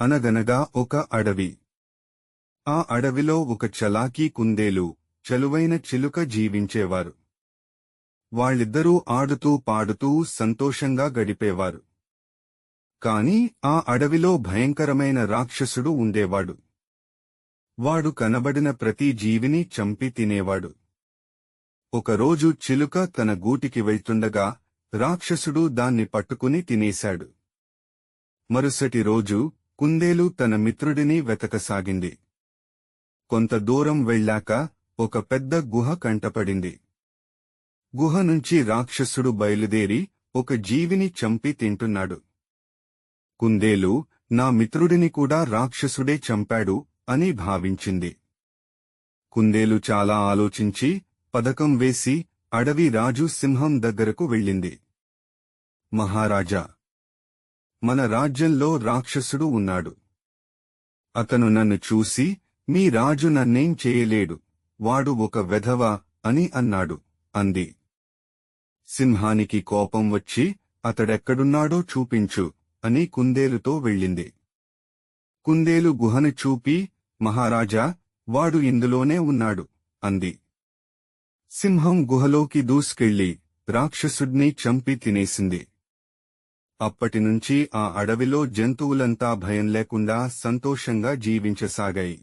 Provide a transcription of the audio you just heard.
అనగనగా ఒక అడవి. ఆ అడవిలో ఒక చలాకీ కుందేలు చలువైన చిలుక జీవించేవారు. వాళ్ళిద్దరూ ఆడుతూ పాడుతూ సంతోషంగా గడిపేవారు. కాని ఆ అడవిలో భయంకరమైన రాక్షసుడు ఉండేవాడు. వాడు కనబడిన ప్రతి జీవిని చంపి తినేవాడు. ఒకరోజు చిలుక తన గూటికి వెళ్తుండగా రాక్షసుడు దాన్ని పట్టుకుని తినేశాడు. మరుసటి రోజు కుందేలు తన మిత్రుడిని వెతకసాగింది. కొంత దూరం వెళ్ళాక ఒక పెద్ద గుహ కంటపడింది. గుహ నుంచి రాక్షసుడు బయలుదేరి ఒక జీవిని చంపి తింటున్నాడు. కుందేలు నా మిత్రుడిని కూడా రాక్షసుడే చంపాడు అని భావించింది. కుందేలు చాలా ఆలోచించి పథకం వేసి అడవి రాజు సింహం దగ్గరకు వెళ్ళింది. మహారాజా మన రాజ్యంలో రాక్షసుడు ఉన్నాడు. అతను నన్ను చూసి మీ రాజు నన్నేం చేయలేడు వాడు ఒక వెధవ అని అన్నాడు అంది. సింహానికి కోపం వచ్చి అతడెక్కడున్నాడో చూపించు అని కుందేలుతో వెళ్ళింది. కుందేలు గుహను చూపి మహారాజా వాడు ఇందులోనే ఉన్నాడు అంది. సింహం గుహలోకి దూసుకెళ్ళి రాక్షసుడ్ని చంపి తినేసింది. అప్పటినుంచి ఆ అడవిలో జంతువులంతా భయం లేకుండా సంతోషంగా జీవించసాగాయి.